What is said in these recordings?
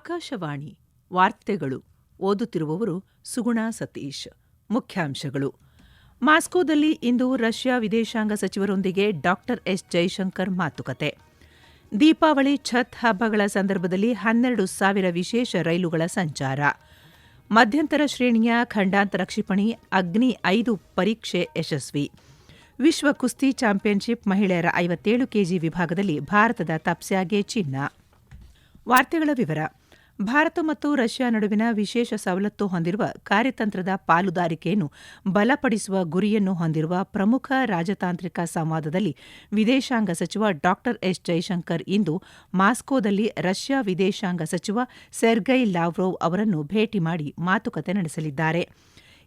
ಆಕಾಶವಾಣಿ ವಾರ್ತೆಗಳು ಓದುತ್ತಿರುವವರು ಸುಗುಣ ಸತೀಶ್. ಮುಖ್ಯಾಂಶಗಳು. ಮಾಸ್ಕೋದಲ್ಲಿ ಇಂದು ರಷ್ಯಾ ವಿದೇಶಾಂಗ ಸಚಿವರೊಂದಿಗೆ ಡಾಕ್ಟರ್ ಎಸ್ ಜೈಶಂಕರ್ ಮಾತುಕತೆ. ದೀಪಾವಳಿ ಛತ್ ಹಬ್ಬಗಳ ಸಂದರ್ಭದಲ್ಲಿ ಹನ್ನೆರಡು ಸಾವಿರ ವಿಶೇಷ ರೈಲುಗಳ ಸಂಚಾರ. ಮಧ್ಯಂತರ ಶ್ರೇಣಿಯ ಖಂಡಾಂತರ ಕ್ಷಿಪಣಿ ಅಗ್ನಿ ಐದು ಪರೀಕ್ಷೆ ಯಶಸ್ವಿ. ವಿಶ್ವ ಕುಸ್ತಿ ಚಾಂಪಿಯನ್ಶಿಪ್ ಮಹಿಳೆಯರ ಐವತ್ತೇಳು ಕೆಜಿ ವಿಭಾಗದಲ್ಲಿ ಭಾರತದ ತಪ್ಸ್ಯಾಗೆ ಚಿನ್ನ. ವಾರ್ತೆಗಳ ವಿವರ. ಭಾರತ ಮತ್ತು ರಷ್ಯಾ ನಡುವಿನ ವಿಶೇಷ ಸವಲತ್ತು ಹೊಂದಿರುವ ಕಾರ್ಯತಂತ್ರದ ಪಾಲುದಾರಿಕೆಯನ್ನು ಬಲಪಡಿಸುವ ಗುರಿಯನ್ನು ಹೊಂದಿರುವ ಪ್ರಮುಖ ರಾಜತಾಂತ್ರಿಕ ಸಂವಾದದಲ್ಲಿ ವಿದೇಶಾಂಗ ಸಚಿವ ಡಾ ಎಸ್ ಜೈಶಂಕರ್ ಇಂದು ಮಾಸ್ಕೋದಲ್ಲಿ ರಷ್ಯಾ ವಿದೇಶಾಂಗ ಸಚಿವ ಸೆರ್ಗೈ ಲಾವ್ರೋವ್ ಅವರನ್ನು ಭೇಟಿ ಮಾಡಿ ಮಾತುಕತೆ ನಡೆಸಲಿದ್ದಾರೆ.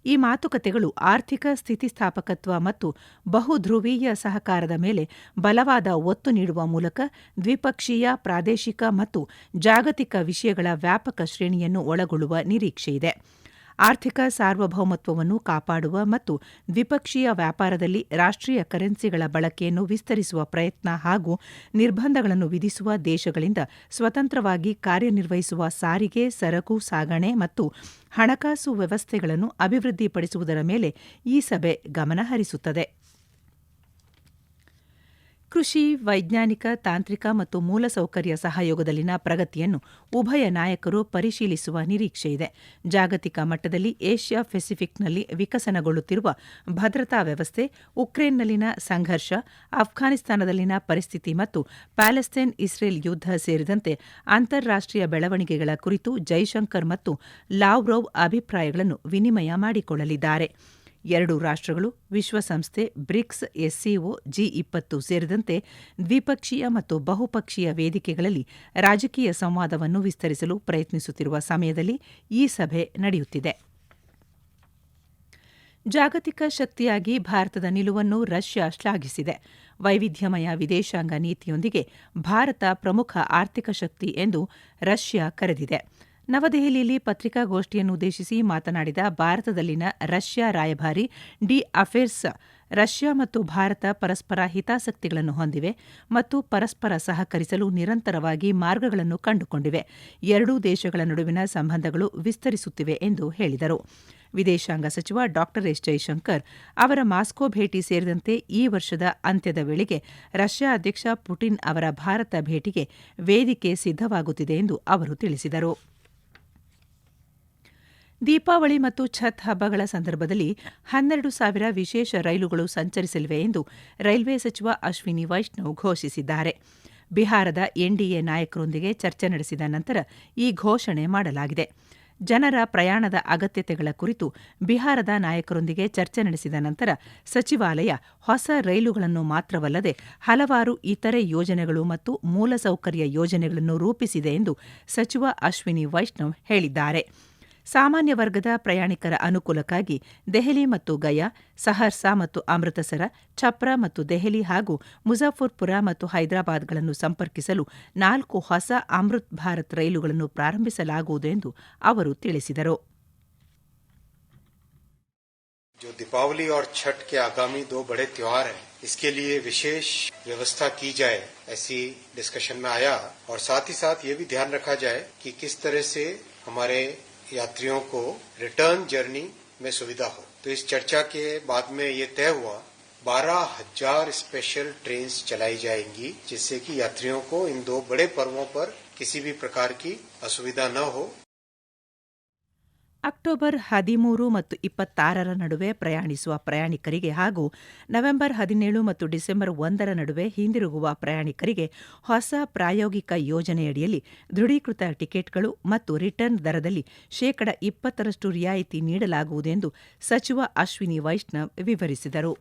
ಈ ಮಾತುಕತೆಗಳು ಆರ್ಥಿಕ ಸ್ಥಿತಿಸ್ಥಾಪಕತ್ವ ಮತ್ತು ಬಹುಧ್ರುವೀಯ ಸಹಕಾರದ ಮೇಲೆ ಬಲವಾದ ಒತ್ತು ನೀಡುವ ಮೂಲಕ ದ್ವಿಪಕ್ಷೀಯ, ಪ್ರಾದೇಶಿಕ ಮತ್ತು ಜಾಗತಿಕ ವಿಷಯಗಳ ವ್ಯಾಪಕ ಶ್ರೇಣಿಯನ್ನು ಒಳಗೊಳ್ಳುವ ನಿರೀಕ್ಷೆಯಿದೆ. ಆರ್ಥಿಕ ಸಾರ್ವಭೌಮತ್ವವನ್ನು ಕಾಪಾಡುವ ಮತ್ತು ದ್ವಿಪಕ್ಷೀಯ ವ್ಯಾಪಾರದಲ್ಲಿ ರಾಷ್ಟ್ರೀಯ ಕರೆನ್ಸಿಗಳ ಬಳಕೆಯನ್ನು ವಿಸ್ತರಿಸುವ ಪ್ರಯತ್ನ ಹಾಗೂ ನಿರ್ಬಂಧಗಳನ್ನು ವಿಧಿಸುವ ದೇಶಗಳಿಂದ ಸ್ವತಂತ್ರವಾಗಿ ಕಾರ್ಯನಿರ್ವಹಿಸುವ ಸಾರಿಗೆ, ಸರಕು, ಸಾಗಣೆ ಮತ್ತು ಹಣಕಾಸು ವ್ಯವಸ್ಥೆಗಳನ್ನು ಅಭಿವೃದ್ಧಿಪಡಿಸುವುದರ ಮೇಲೆ ಈ ಸಭೆ ಗಮನ ಹರಿಸುತ್ತದೆ ಕೃಷಿ, ವೈಜ್ಞಾನಿಕ, ತಾಂತ್ರಿಕ ಮತ್ತು ಮೂಲಸೌಕರ್ಯ ಸಹಯೋಗದಲ್ಲಿನ ಪ್ರಗತಿಯನ್ನು ಉಭಯ ನಾಯಕರು ಪರಿಶೀಲಿಸುವ ನಿರೀಕ್ಷೆಯಿದೆ ಜಾಗತಿಕ ಮಟ್ಟದಲ್ಲಿ ಏಷ್ಯಾ ಪೆಸಿಫಿಕ್ನಲ್ಲಿ ವಿಕಸನಗೊಳ್ಳುತ್ತಿರುವ ಭದ್ರತಾ ವ್ಯವಸ್ಥೆ, ಉಕ್ರೇನ್ನಲ್ಲಿನ ಸಂಘರ್ಷ ಅಫ್ಘಾನಿಸ್ತಾನದಲ್ಲಿನ ಪರಿಸ್ಥಿತಿ ಮತ್ತು ಪ್ಯಾಲೆಸ್ತೇನ್ ಇಸ್ರೇಲ್ ಯುದ್ಧ ಸೇರಿದಂತೆ ಅಂತಾರಾಷ್ಟೀಯ ಬೆಳವಣಿಗೆಗಳ ಕುರಿತು ಜೈಶಂಕರ್ ಮತ್ತು ಲಾವ್ರೋವ್ ಅಭಿಪ್ರಾಯಗಳನ್ನು ವಿನಿಮಯ ಮಾಡಿಕೊಳ್ಳಲಿದ್ದಾರೆ. ಎರಡು ರಾಷ್ಟ್ರಗಳು, ವಿಶ್ವಸಂಸ್ಥೆ, ಬ್ರಿಕ್ಸ್, ಎಸ್ಸಿಒ, ಜಿ ಇಪ್ಪತ್ತು ಸೇರಿದಂತೆ ದ್ವಿಪಕ್ಷೀಯ ಮತ್ತು ಬಹುಪಕ್ಷೀಯ ವೇದಿಕೆಗಳಲ್ಲಿ ರಾಜಕೀಯ ಸಂವಾದವನ್ನು ವಿಸ್ತರಿಸಲು ಪ್ರಯತ್ನಿಸುತ್ತಿರುವ ಸಮಯದಲ್ಲಿ ಈ ಸಭೆ ನಡೆಯುತ್ತಿದೆ. ಜಾಗತಿಕ ಶಕ್ತಿಯಾಗಿ ಭಾರತದ ನಿಲುವನ್ನು ರಷ್ಯಾ ಶ್ಲಾಘಿಸಿದೆ. ವೈವಿಧ್ಯಮಯ ವಿದೇಶಾಂಗ ನೀತಿಯೊಂದಿಗೆ ಭಾರತ ಪ್ರಮುಖ ಆರ್ಥಿಕ ಶಕ್ತಿ ಎಂದು ರಷ್ಯಾ ಕರೆದಿದೆ. ನವದೆಹಲಿಯಲ್ಲಿ ಪತ್ರಿಕಾಗೋಷ್ಠಿಯನ್ನುದ್ದೇಶಿಸಿ ಮಾತನಾಡಿದ ಭಾರತದಲ್ಲಿನ ರಷ್ಯಾ ರಾಯಭಾರಿ ಡಿ ಅಫೇರ್ಸ್, ರಷ್ಯಾ ಮತ್ತು ಭಾರತ ಪರಸ್ಪರ ಹಿತಾಸಕ್ತಿಗಳನ್ನು ಹೊಂದಿವೆ ಮತ್ತು ಪರಸ್ಪರ ಸಹಕರಿಸಲು ನಿರಂತರವಾಗಿ ಮಾರ್ಗಗಳನ್ನು ಕಂಡುಕೊಂಡಿವೆ. ಎರಡೂ ದೇಶಗಳ ನಡುವಿನ ಸಂಬಂಧಗಳು ವಿಸ್ತರಿಸುತ್ತಿವೆ ಎಂದು ಹೇಳಿದರು. ವಿದೇಶಾಂಗ ಸಚಿವ ಡಾ ಎಸ್ ಜೈಶಂಕರ್ ಅವರ ಮಾಸ್ಕೋ ಭೇಟಿ ಸೇರಿದಂತೆ ಈ ವರ್ಷದ ಅಂತ್ಯದ ವೇಳೆಗೆ ರಷ್ಯಾ ಅಧ್ಯಕ್ಷ ಪುಟಿನ್ ಅವರ ಭಾರತ ಭೇಟಿಗೆ ವೇದಿಕೆ ಸಿದ್ದವಾಗುತ್ತಿದೆ ಎಂದು ಅವರು ತಿಳಿಸಿದರು. ದೀಪಾವಳಿ ಮತ್ತು ಛತ್ ಹಬ್ಬಗಳ ಸಂದರ್ಭದಲ್ಲಿ ಹನ್ನೆರಡು ಸಾವಿರ ವಿಶೇಷ ರೈಲುಗಳು ಸಂಚರಿಸಲಿವೆ ಎಂದು ರೈಲ್ವೆ ಸಚಿವ ಅಶ್ವಿನಿ ವೈಷ್ಣವ್ ಘೋಷಿಸಿದ್ದಾರೆ. ಬಿಹಾರದ ಎನ್ಡಿಎ ನಾಯಕರೊಂದಿಗೆ ಚರ್ಚೆ ನಡೆಸಿದ ನಂತರ ಈ ಘೋಷಣೆ ಮಾಡಲಾಗಿದೆ. ಜನರ ಪ್ರಯಾಣದ ಅಗತ್ಯತೆಗಳ ಕುರಿತು ಬಿಹಾರದ ನಾಯಕರೊಂದಿಗೆ ಚರ್ಚೆ ನಡೆಸಿದ ನಂತರ ಸಚಿವಾಲಯ ಹೊಸ ರೈಲುಗಳನ್ನು ಮಾತ್ರವಲ್ಲದೆ ಹಲವಾರು ಇತರೆ ಯೋಜನೆಗಳು ಮತ್ತು ಮೂಲಸೌಕರ್ಯ ಯೋಜನೆಗಳನ್ನು ರೂಪಿಸಿದೆ ಎಂದು ಸಚಿವ ಅಶ್ವಿನಿ ವೈಷ್ಣವ್ ಹೇಳಿದ್ದಾರೆ. ಸಾಮಾನ್ಯ ವರ್ಗದ ಪ್ರಯಾಣಿಕರ ಅನುಕೂಲಕ್ಕಾಗಿ ದೆಹಲಿ ಮತ್ತು ಗಯಾ ಸಹರ್ಸಾ ಮತ್ತು ಅಮೃತಸರ ಛಪ್ರಾ ಮತ್ತು ದೆಹಲಿ ಹಾಗೂ ಮುಜಾಫರ್ಪುರ ಮತ್ತು ಹೈದರಾಬಾದ್ಗಳನ್ನು ಸಂಪರ್ಕಿಸಲು ನಾಲ್ಕು ಹೊಸ ಅಮೃತ್ ಭಾರತ್ ರೈಲುಗಳನ್ನು ಪ್ರಾರಂಭಿಸಲಾಗುವುದು ಎಂದು ಅವರು ತಿಳಿಸಿದರು जो दीपावली और छठ के आगामी दो बड़े त्योहार हैं इसके लिए विशेष व्यवस्था की जाए ऐसी डिस्कशन में आया और साथ ही साथ ये भी ध्यान रखा जाए कि किस तरह से हमारे यात्रियों को रिटर्न जर्नी में सुविधा हो। तो इस चर्चा के बाद में ये तय हुआ, बारह हज़ार स्पेशल ट्रेन चलाई जाएँगी, जिससे कि यात्रियों को इन दो बड़े पर्वों पर किसी भी प्रकार की असुविधा न हो। ಅಕ್ಟೋಬರ್ ಹದಿಮೂರು ಮತ್ತು ಇಪ್ಪತ್ತಾರರ ನಡುವೆ ಪ್ರಯಾಣಿಸುವ ಪ್ರಯಾಣಿಕರಿಗೆ ಹಾಗೂ ನವೆಂಬರ್ ಹದಿನೇಳು ಮತ್ತು ಡಿಸೆಂಬರ್ ಒಂದರ ನಡುವೆ ಹಿಂದಿರುಗುವ ಪ್ರಯಾಣಿಕರಿಗೆ ಹೊಸ ಪ್ರಾಯೋಗಿಕ ಯೋಜನೆಯಡಿಯಲ್ಲಿ ದೃಢೀಕೃತ ಟಿಕೆಟ್ಗಳು ಮತ್ತು ರಿಟರ್ನ್ ದರದಲ್ಲಿ ಶೇಕಡ ಇಪ್ಪತ್ತರಷ್ಟು ರಿಯಾಯಿತಿ ನೀಡಲಾಗುವುದೆಂದು ಸಚಿವ ಅಶ್ವಿನಿ ವೈಷ್ಣವ್ ವಿವರಿಸಿದರು.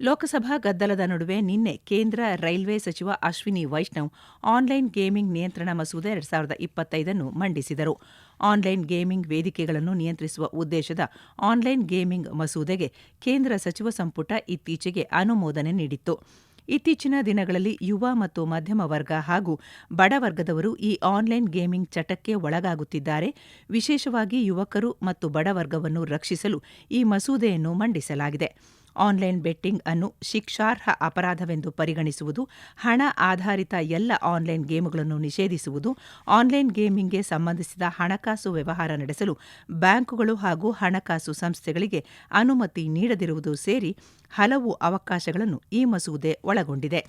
ಲೋಕಸಭಾ ಗದ್ದಲದ ನಡುವೆ ನಿನ್ನೆ ಕೇಂದ್ರ ರೈಲ್ವೆ ಸಚಿವ ಅಶ್ವಿನಿ ವೈಷ್ಣವ್ ಆನ್ಲೈನ್ ಗೇಮಿಂಗ್ ನಿಯಂತ್ರಣ ಮಸೂದೆ ಎರಡ್ ಸಾವಿರದ ಇಪ್ಪತ್ತೈದನ್ನು ಮಂಡಿಸಿದರು. ಆನ್ಲೈನ್ ಗೇಮಿಂಗ್ ವೇದಿಕೆಗಳನ್ನು ನಿಯಂತ್ರಿಸುವ ಉದ್ದೇಶದ ಆನ್ಲೈನ್ ಗೇಮಿಂಗ್ ಮಸೂದೆಗೆ ಕೇಂದ್ರ ಸಚಿವ ಸಂಪುಟ ಇತ್ತೀಚೆಗೆ ಅನುಮೋದನೆ ನೀಡಿತ್ತು. ಇತ್ತೀಚಿನ ದಿನಗಳಲ್ಲಿ ಯುವ ಮತ್ತು ಮಧ್ಯಮ ವರ್ಗ ಹಾಗೂ ಬಡವರ್ಗದವರು ಈ ಆನ್ಲೈನ್ ಗೇಮಿಂಗ್ ಚಟಕ್ಕೆ ಒಳಗಾಗುತ್ತಿದ್ದಾರೆ. ವಿಶೇಷವಾಗಿ ಯುವಕರು ಮತ್ತು ಬಡವರ್ಗವನ್ನು ರಕ್ಷಿಸಲು ಈ ಮಸೂದೆಯನ್ನು ಮಂಡಿಸಲಾಗಿದೆ. ಆನ್ಲೈನ್ ಬೆಟ್ಟಿಂಗ್ ಅನ್ನು ಶಿಕ್ಷಾರ್ಹ ಅಪರಾಧವೆಂದು ಪರಿಗಣಿಸುವುದು, ಹಣ ಆಧಾರಿತ ಎಲ್ಲ ಆನ್ಲೈನ್ ಗೇಮ್ಗಳನ್ನು ನಿಷೇಧಿಸುವುದು, ಆನ್ಲೈನ್ ಗೇಮಿಂಗ್ಗೆ ಸಂಬಂಧಿಸಿದ ಹಣಕಾಸು ವ್ಯವಹಾರ ನಡೆಸಲು ಬ್ಯಾಂಕುಗಳು ಹಾಗೂ ಹಣಕಾಸು ಸಂಸ್ಥೆಗಳಿಗೆ ಅನುಮತಿ ನೀಡದಿರುವುದು ಸೇರಿ ಹಲವು ಅವಕಾಶಗಳನ್ನು ಈ ಮಸೂದೆ ಒಳಗೊಂಡಿದೆ.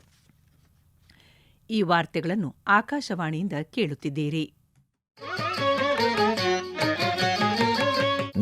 ಈ ವಾರ್ತೆಗಳನ್ನು ಆಕಾಶವಾಣಿಯಿಂದ ಕೇಳುತ್ತಿದ್ದೀರಿ.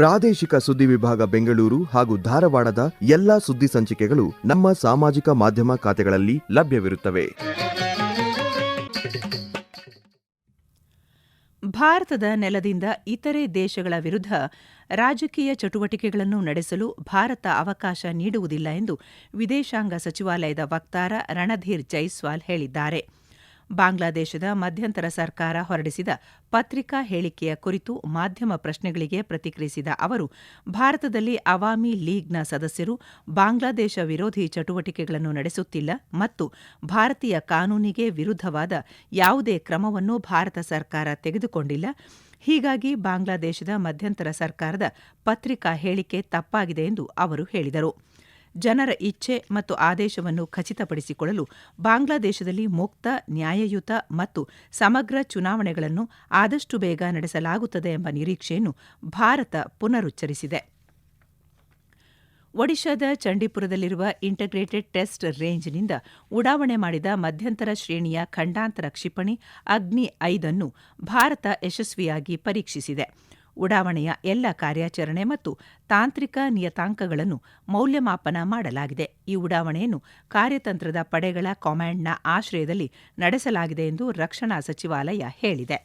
ಪ್ರಾದೇಶಿಕ ಸುದ್ದಿ ವಿಭಾಗ ಬೆಂಗಳೂರು ಹಾಗೂ ಧಾರವಾಡದ ಎಲ್ಲಾ ಸುದ್ದಿ ಸಂಚಿಕೆಗಳು ನಮ್ಮ ಸಾಮಾಜಿಕ ಮಾಧ್ಯಮ ಖಾತೆಗಳಲ್ಲಿ ಲಭ್ಯವಿರುತ್ತವೆ. ಭಾರತದ ನೆಲದಿಂದ ಇತರೆ ದೇಶಗಳ ವಿರುದ್ಧ ರಾಜಕೀಯ ಚಟುವಟಿಕೆಗಳನ್ನು ನಡೆಸಲು ಭಾರತ ಅವಕಾಶ ನೀಡುವುದಿಲ್ಲ ಎಂದು ವಿದೇಶಾಂಗ ಸಚಿವಾಲಯದ ವಕ್ತಾರ ರಣಧೀರ್ ಜೈಸ್ವಾಲ್ ಹೇಳಿದ್ದಾರೆ. ಬಾಂಗ್ಲಾದೇಶದ ಮಧ್ಯಂತರ ಸರ್ಕಾರ ಹೊರಡಿಸಿದ ಪತ್ರಿಕಾ ಹೇಳಿಕೆಯ ಕುರಿತು ಮಾಧ್ಯಮ ಪ್ರಶ್ನೆಗಳಿಗೆ ಪ್ರತಿಕ್ರಿಯಿಸಿದ ಅವರು, ಭಾರತದಲ್ಲಿ ಅವಾಮಿ ಲೀಗ್ನ ಸದಸ್ಯರು ಬಾಂಗ್ಲಾದೇಶ ವಿರೋಧಿ ಚಟುವಟಿಕೆಗಳನ್ನು ನಡೆಸುತ್ತಿಲ್ಲ ಮತ್ತು ಭಾರತೀಯ ಕಾನೂನಿಗೆ ವಿರುದ್ಧವಾದ ಯಾವುದೇ ಕ್ರಮವನ್ನು ಭಾರತ ಸರ್ಕಾರ ತೆಗೆದುಕೊಂಡಿಲ್ಲ. ಹೀಗಾಗಿ ಬಾಂಗ್ಲಾದೇಶದ ಮಧ್ಯಂತರ ಸರ್ಕಾರದ ಪತ್ರಿಕಾ ಹೇಳಿಕೆ ತಪ್ಪಾಗಿದೆ ಎಂದು ಅವರು ಹೇಳಿದರು. ಜನರ ಇಚ್ಛೆ ಮತ್ತು ಆದೇಶವನ್ನು ಖಚಿತಪಡಿಸಿಕೊಳ್ಳಲು ಬಾಂಗ್ಲಾದೇಶದಲ್ಲಿ ಮುಕ್ತ, ನ್ಯಾಯಯುತ ಮತ್ತು ಸಮಗ್ರ ಚುನಾವಣೆಗಳನ್ನು ಆದಷ್ಟು ಬೇಗ ನಡೆಸಲಾಗುತ್ತದೆ ಎಂಬ ನಿರೀಕ್ಷೆಯನ್ನು ಭಾರತ ಪುನರುಚ್ಚರಿಸಿದೆ. ಒಡಿಶಾದ ಚಂಡೀಪುರದಲ್ಲಿರುವ ಇಂಟಗ್ರೇಟೆಡ್ ಟೆಸ್ಟ್ ರೇಂಜ್ನಿಂದ ಉಡಾವಣೆ ಮಾಡಿದ ಮಧ್ಯಂತರ ಶ್ರೇಣಿಯ ಖಂಡಾಂತರ ಕ್ಷಿಪಣಿ ಅಗ್ನಿ ಐದನ್ನು ಭಾರತ ಯಶಸ್ವಿಯಾಗಿ ಪರೀಕ್ಷಿಸಿದೆ. ಉಡಾವಣೆಯ ಎಲ್ಲ ಕಾರ್ಯಾಚರಣೆ ಮತ್ತು ತಾಂತ್ರಿಕ ನಿಯತಾಂಕಗಳನ್ನು ಮೌಲ್ಯಮಾಪನ ಮಾಡಲಾಗಿದೆ. ಈ ಉಡಾವಣೆಯನ್ನು ಕಾರ್ಯತಂತ್ರದ ಪಡೆಗಳ ಕಮಾಂಡ್ನ ಆಶ್ರಯದಲ್ಲಿ ನಡೆಸಲಾಗಿದೆ ಎಂದು ರಕ್ಷಣಾ ಸಚಿವಾಲಯ ಹೇಳಿದೆ.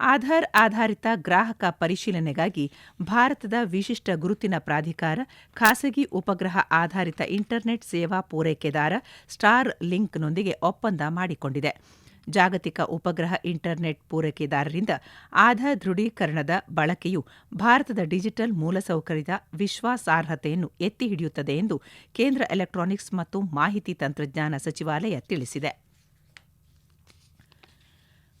ಆಧಾರ್ ಆಧಾರಿತ ಗ್ರಾಹಕ ಪರಿಶೀಲನೆಗಾಗಿ ಭಾರತದ ವಿಶಿಷ್ಟ ಗುರುತಿನ ಪ್ರಾಧಿಕಾರ, ಖಾಸಗಿ ಉಪಗ್ರಹ ಆಧಾರಿತ ಇಂಟರ್ನೆಟ್ ಸೇವಾ ಪೂರೈಕೆದಾರ ಸ್ಟಾರ್ ಲಿಂಕ್ನೊಂದಿಗೆ ಒಪ್ಪಂದ ಮಾಡಿಕೊಂಡಿದೆ. ಜಾಗತಿಕ ಉಪಗ್ರಹ ಇಂಟರ್ನೆಟ್ ಪೂರೈಕೆದಾರರಿಂದ ಆಧಾರ್ ದೃಢೀಕರಣದ ಬಳಕೆಯು ಭಾರತದ ಡಿಜಿಟಲ್ ಮೂಲಸೌಕರ್ಯದ ವಿಶ್ವಾಸಾರ್ಹತೆಯನ್ನು ಎತ್ತಿ ಹಿಡಿಯುತ್ತದೆ ಎಂದು ಕೇಂದ್ರ ಎಲೆಕ್ಟ್ರಾನಿಕ್ಸ್ ಮತ್ತು ಮಾಹಿತಿ ತಂತ್ರಜ್ಞಾನ ಸಚಿವಾಲಯ ತಿಳಿಸಿದೆ.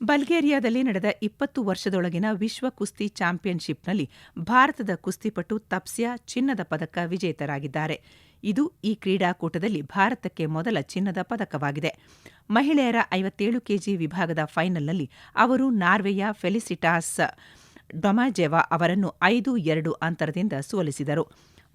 ಬಲ್ಗೇರಿಯಾದಲ್ಲಿ ನಡೆದ ಇಪ್ಪತ್ತು ವರ್ಷದೊಳಗಿನ ವಿಶ್ವ ಕುಸ್ತಿ ಚಾಂಪಿಯನ್ಶಿಪ್ನಲ್ಲಿ ಭಾರತದ ಕುಸ್ತಿಪಟು ತಪ್ಸ್ಯಾ ಚಿನ್ನದ ಪದಕ ವಿಜೇತರಾಗಿದ್ದಾರೆ. ಇದು ಈ ಕ್ರೀಡಾಕೂಟದಲ್ಲಿ ಭಾರತಕ್ಕೆ ಮೊದಲ ಚಿನ್ನದ ಪದಕವಾಗಿದೆ. ಮಹಿಳೆಯರ ಐವತ್ತೇಳು ಕೆಜಿ ವಿಭಾಗದ ಫೈನಲ್ನಲ್ಲಿ ಅವರು ನಾರ್ವೆಯ ಫೆಲಿಸಿಟಾಸ್ ಡೊಮಾಜೆವಾ ಅವರನ್ನು ಐದು ಎರಡು ಅಂತರದಿಂದ ಸೋಲಿಸಿದರು.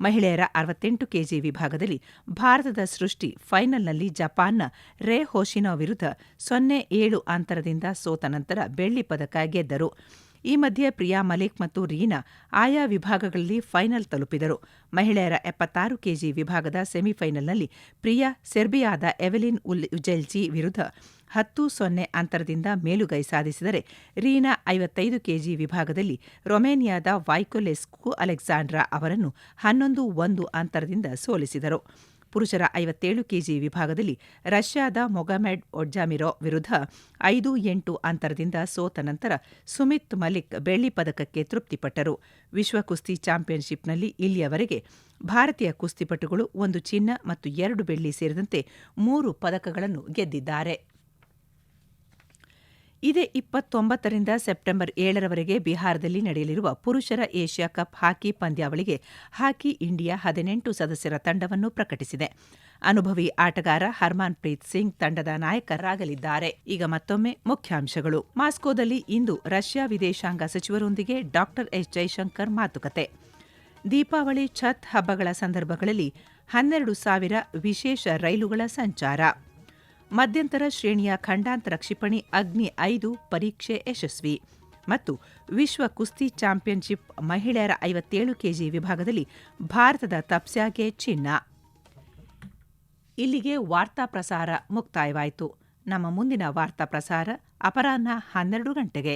ಮಹಿಳೆಯರ ಅರವತ್ತೆಂಟು ಕೆಜಿ ವಿಭಾಗದಲ್ಲಿ ಭಾರತದ ಸೃಷ್ಟಿ ಫೈನಲ್ನಲ್ಲಿ ಜಪಾನ್ನ ರೇ ಹೋಶಿನೋ ವಿರುದ್ಧ ಸೊನ್ನೆ ಏಳು ಅಂತರದಿಂದ ಸೋತ ನಂತರ ಬೆಳ್ಳಿ ಪದಕ ಗೆದ್ದರು. ಈ ಮಧ್ಯೆ ಪ್ರಿಯಾ ಮಲಿಕ್ ಮತ್ತು ರೀನಾ ಆಯಾ ವಿಭಾಗಗಳಲ್ಲಿ ಫೈನಲ್ ತಲುಪಿದರು. ಮಹಿಳೆಯರ ಎಪ್ಪತ್ತಾರು ಕೆಜಿ ವಿಭಾಗದ ಸೆಮಿಫೈನಲ್ನಲ್ಲಿ ಪ್ರಿಯಾ, ಸೆರ್ಬಿಯಾದ ಎವೆಲಿನ್ ಉಲ್ ಉಜೆಲ್ಜಿ ವಿರುದ್ಧ ಹತ್ತು ಸೊನ್ನೆ ಅಂತರದಿಂದ ಮೇಲುಗೈ ಸಾಧಿಸಿದರೆ ರೀನಾ ಐವತ್ತೈದು ಕೆಜಿ ವಿಭಾಗದಲ್ಲಿ ರೊಮೇನಿಯಾದ ವೈಕೊಲೆಸ್ಕು ಅಲೆಕ್ಸಾಂಡ್ರಾ ಅವರನ್ನು ಹನ್ನೊಂದು ಒಂದು ಅಂತರದಿಂದ ಸೋಲಿಸಿದರು. ಪುರುಷರ ಐವತ್ತೇಳು ಕೆಜಿ ವಿಭಾಗದಲ್ಲಿ ರಷ್ಯಾದ ಮೊಗಮೆಡ್ ಒಡ್ಜಾಮಿರೋ ವಿರುದ್ಧ ಐದು ಎಂಟು ಅಂತರದಿಂದ ಸೋತ ನಂತರ ಸುಮಿತ್ ಮಲಿಕ್ ಬೆಳ್ಳಿ ಪದಕಕ್ಕೆ ತೃಪ್ತಿಪಟ್ಟರು. ವಿಶ್ವ ಕುಸ್ತಿ ಚಾಂಪಿಯನ್ಶಿಪ್ನಲ್ಲಿ ಇಲ್ಲಿಯವರೆಗೆ ಭಾರತೀಯ ಕುಸ್ತಿಪಟುಗಳು ಒಂದು ಚಿನ್ನ ಮತ್ತು ಎರಡು ಬೆಳ್ಳಿ ಸೇರಿದಂತೆ ಮೂರು ಪದಕಗಳನ್ನು ಗೆದ್ದಿದ್ದಾರೆ. ಇದೇ ಇಪ್ಪತ್ತೊಂಬತ್ತರಿಂದ ಸೆಪ್ಟೆಂಬರ್ ಏಳರವರೆಗೆ ಬಿಹಾರದಲ್ಲಿ ನಡೆಯಲಿರುವ ಪುರುಷರ ಏಷ್ಯಾ ಕಪ್ ಹಾಕಿ ಪಂದ್ಯಾವಳಿಗೆ ಹಾಕಿ ಇಂಡಿಯಾ ಹದಿನೆಂಟು ಸದಸ್ಯರ ತಂಡವನ್ನು ಪ್ರಕಟಿಸಿದೆ. ಅನುಭವಿ ಆಟಗಾರ ಹರ್ಮಾನ್ ಪ್ರೀತ್ ಸಿಂಗ್ ತಂಡದ ನಾಯಕರಾಗಲಿದ್ದಾರೆ. ಈಗ ಮತ್ತೊಮ್ಮೆ ಮುಖ್ಯಾಂಶಗಳು. ಮಾಸ್ಕೋದಲ್ಲಿ ಇಂದು ರಷ್ಯಾ ವಿದೇಶಾಂಗ ಸಚಿವರೊಂದಿಗೆ ಡಾಕ್ಟರ್ ಎಸ್ ಜೈಶಂಕರ್ ಮಾತುಕತೆ. ದೀಪಾವಳಿ ಛತ್ ಹಬ್ಬಗಳ ಸಂದರ್ಭಗಳಲ್ಲಿ ಹನ್ನೆರಡು ಸಾವಿರ ವಿಶೇಷ ರೈಲುಗಳ ಸಂಚಾರ. ಮಧ್ಯಂತರ ಶ್ರೇಣಿಯ ಖಂಡಾಂತರ ಕ್ಷಿಪಣಿ ಅಗ್ನಿ ಐದು ಪರೀಕ್ಷೆ ಯಶಸ್ವಿ. ಮತ್ತು ವಿಶ್ವ ಕುಸ್ತಿ ಚಾಂಪಿಯನ್ಶಿಪ್ ಮಹಿಳೆಯರ ಐವತ್ತೇಳು ಕೆಜಿ ವಿಭಾಗದಲ್ಲಿ ಭಾರತದ ತಪ್ಸ್ಯಾಗೆ ಚಿನ್ನ. ಇಲ್ಲಿಗೆ ವಾರ್ತಾ ಪ್ರಸಾರ ಮುಕ್ತಾಯವಾಯಿತು. ನಮ್ಮ ಮುಂದಿನ ವಾರ್ತಾ ಪ್ರಸಾರ ಅಪರಾಹ್ನ ಹನ್ನೆರಡು ಗಂಟೆಗೆ.